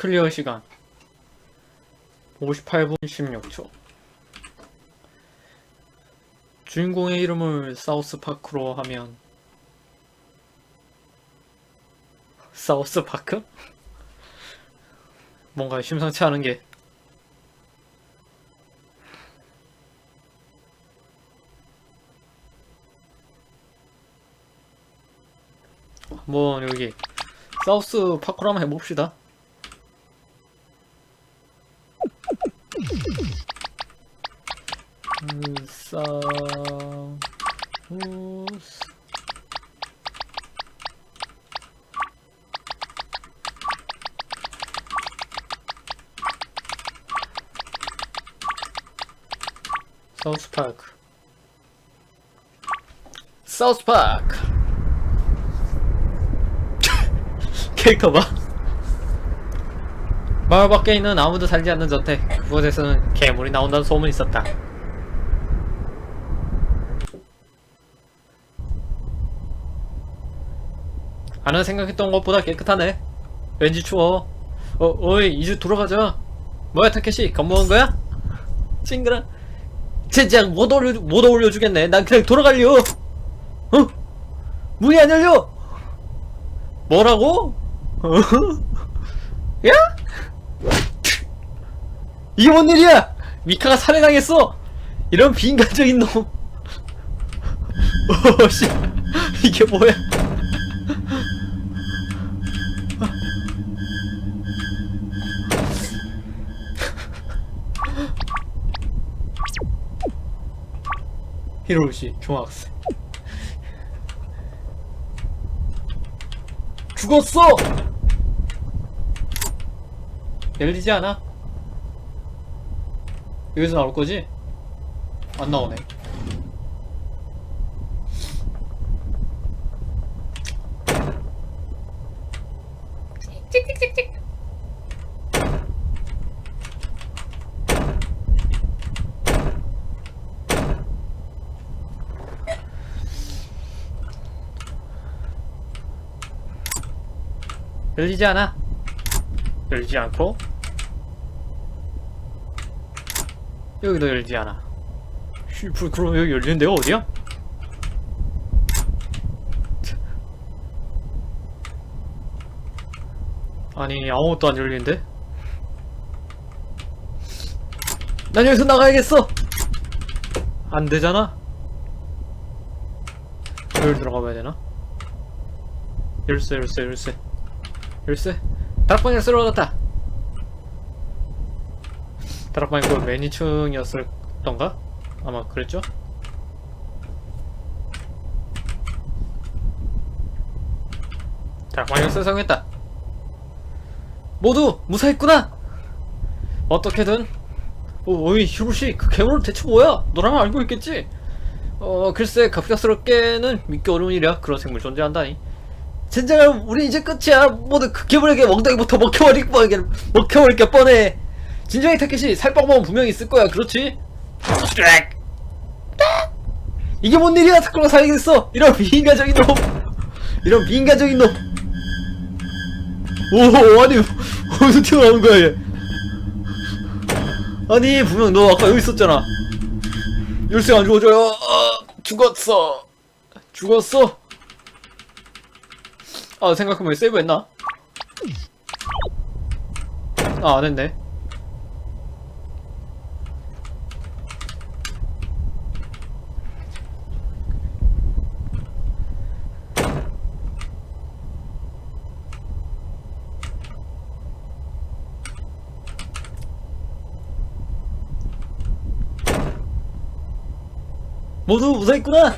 클리어 시간. 58분 16초. 주인공의 이름을 사우스파크로 하면 사우스파크? 뭔가 심상치 않은 게. 한번 여기 사우스 파크로 한번 해봅시다 사우스 파크. 사우스 파크. 캐릭터 봐. 마을 밖에 있는 아무도 살지 않는 저택. 그곳에서는 괴물이 나온다는 소문이 있었다. 아는 생각했던 것보다 깨끗하네. 왠지 추워. 어, 어이 이제 돌아가자. 뭐야 타케시? 겁먹은 거야? 찡그라 젠장 못 어울려 못 어울려 주겠네 난 그냥 돌아갈려 어? 문이 안 열려 뭐라고? 어? 야? 이게 뭔 일이야? 미카가 살해당했어 이런 비인간적인 놈 어 씨 이게 뭐야 히로시 중학생 죽었어! 열리지 않아? 여기서 나올 거지? 안 나오네. 열리지 않아. 열리지 않고 여기도 열리지 않아. 씨, 불- 그럼 여기 열리는 데가 어디야? 아니 아무것도 안 열리는데? 난 여기서 나가야겠어! 안 되잖아? 여기 들어가 봐야 되나? 열쇠 열쇠 열쇠 열쇠 다락방 열쇠로 얻었다 다락방이 그맨 2층이었을던가? 아마 그랬죠? 다락방 열쇠 사용했다. 모두 무사했구나! 어떻게든 어, 어이 히로시 그 괴물은 대체 뭐야? 너라면 알고 있겠지? 어 글쎄 갑작스럽게는 믿기 어려운 일이야. 그런 생물 존재한다니 젠장아 우리 이제 끝이야 모두 그 괴물에게 멍덩이부터 먹혀버릴 뻔해 먹혀버릴 게 뻔해 진정의 타켓이 살 방법은 분명히 있을 거야 그렇지? 슈렉 이게 뭔 일이야 사쿠라가 살아있어 이런 비인간적인 놈 이런 비인간적인 놈 오, 아니, 어디서 튀어나온 거야, 얘? 아니, 분명 너 아까 여기 있었잖아. 열쇠 안 주워줘요. 아, 죽었어. 죽었어. 아, 생각해보면 세이브 했나? 아, 안 했네. 모두 무사했구나.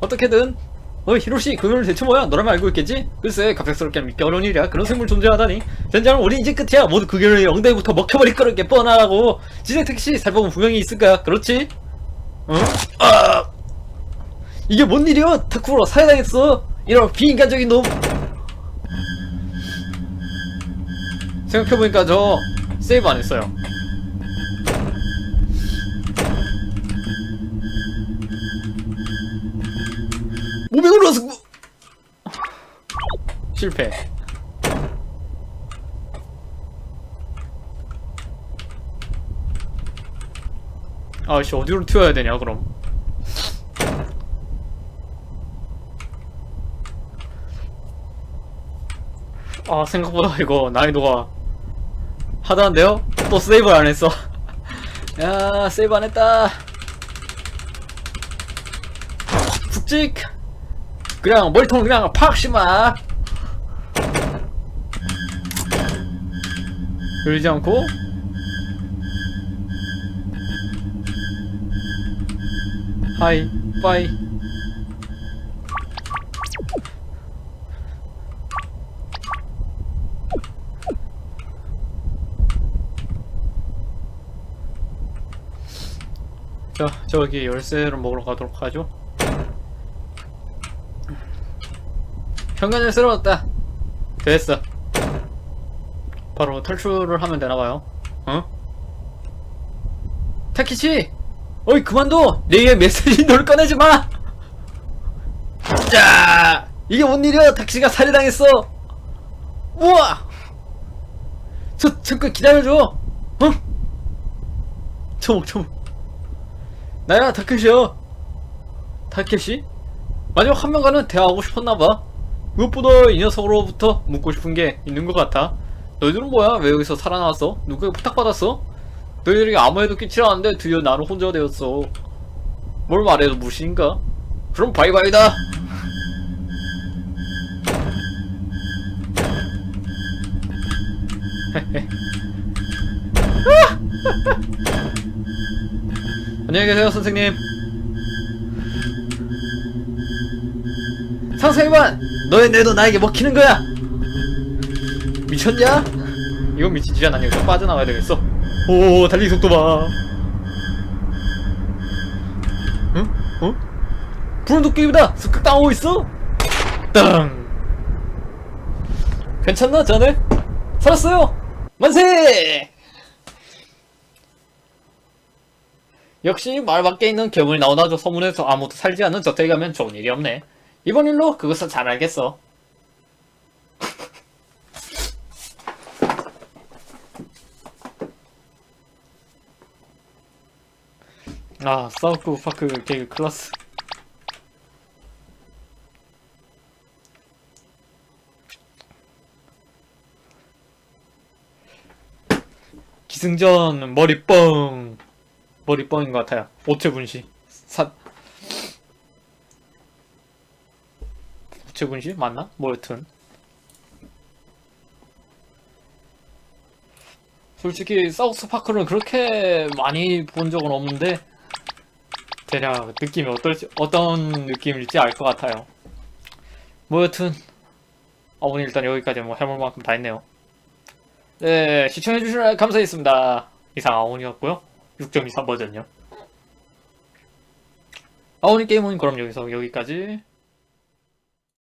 어떻게든. 어, 히로시, 그 괴물 대체 뭐야? 너라면 알고 있겠지? 글쎄, 갑작스럽게 믿기 어려운 일이야. 그런 생물 존재하다니. 젠장, 우리 이제 끝이야. 모두 그 괴물의 엉덩이부터 먹혀버릴 거라게 뻔하라고. 지색 택시 살펴보면 분명히 있을 거야. 그렇지? 어? 아! 이게 뭔 일이야? 타쿠로 살해당했어. 이런 비인간적인 놈. 생각해보니까 저 세이브 안 했어요. 몸이 올라서 실패. 아씨 어디로 튀어야 되냐 그럼? 아 생각보다 이거 난이도가 하단데요? 또 세이브를 안 했어. 야 세이브 안 했다. 푹직. 그냥 머리통 그냥 팍 심어. 열지 않고. 하이 빠이. 자 저기 열쇠를 먹으러 가도록 하죠 현관을 쓸어왔다 됐어 바로 탈출을 하면 되나봐요 어? 타키치 어이 그만둬 내의 메시지 널 꺼내지 마 자, 이게 뭔 일이야? 택시가 살해당했어. 우와. 저 잠깐 기다려줘. 어? 초목 초목. 나야 타케시야. 타케시? 마지막 한 명과는 대화하고 싶었나봐. 무엇보다 이 녀석으로부터 묻고 싶은 게 있는 것 같아. 너희들은 뭐야? 왜 여기서 살아나왔어? 누구에게 부탁받았어? 너희들이 아무 해도 끼치지 않았는데 드디어 나는 혼자 되었어. 뭘 말해도 무시인가? 그럼 바이바이다. 안녕히 계세요, 선생님. 상상해봐! 너의 뇌도 나에게 먹히는 거야! 미쳤냐? 이건 미친 짓이 아니야. 여기서 빠져나와야 되겠어. 오, 달리기 속도 봐. 응? 어? 푸른 도깨비다! 습격 당하고 있어! 땅! 괜찮나, 자네? 살았어요! 만세! 역시 말 밖에 있는 괴물이 나오나죠 소문에서 아무도 살지 않는 저택에 가면 좋은 일이 없네. 이번 일로 그것을 잘 알겠어. 아, 사우크 파크 개그 클라스. 기승전 머리 뻥 머리 뻥인 것 같아요 오체 분시 사 오체분시 맞나? 뭐 여튼 솔직히 사우스 파크는 그렇게 많이 본 적은 없는데 대략 느낌이 어떨지 어떤 느낌일지 알 것 같아요 뭐 여튼 어머니 일단 여기까지 뭐 해볼 만큼 다 했네요 네, 시청해주시느라 감사했습니다. 이상 아온이었고요. 6.23 버전요. 아온이 게임은 그럼 여기서 여기까지.